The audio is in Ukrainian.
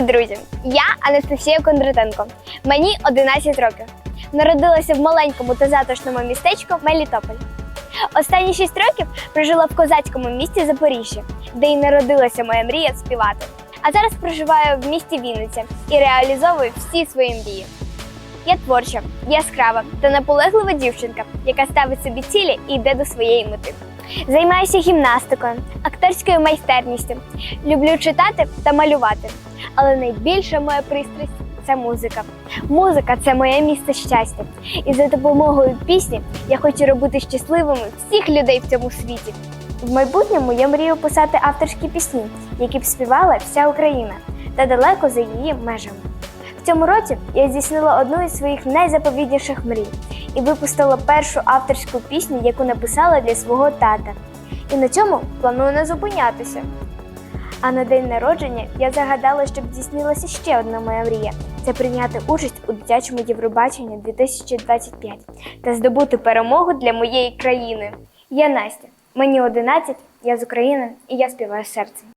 Привіт, друзі! Я Анастасія Кондратенко. Мені 11 років. Народилася в маленькому та затишному містечку Мелітополь. Останні 6 років прожила в козацькому місті Запоріжжя, де й народилася моя мрія співати. А зараз проживаю в місті Вінниця і реалізовую всі свої мрії. Я творча, яскрава та наполеглива дівчинка, яка ставить собі цілі і йде до своєї мети. Займаюся гімнастикою, акторською майстерністю, люблю читати та малювати. Але найбільша моя пристрасть це музика. Музика це моє місце щастя. І за допомогою пісні я хочу робити щасливими всіх людей в цьому світі. В майбутньому я мрію писати авторські пісні, які б співала вся Україна та далеко за її межами. В цьому році я здійснила одну із своїх найзаповідніших мрій і випустила першу авторську пісню, яку написала для свого тата. І на цьому планую не зупинятися. А на день народження я загадала, щоб здійснилася ще одна моя мрія це прийняти участь у дитячому Євробаченні 2025 та здобути перемогу для моєї країни. Я Настя, мені 11, я з України і я співаю серцем.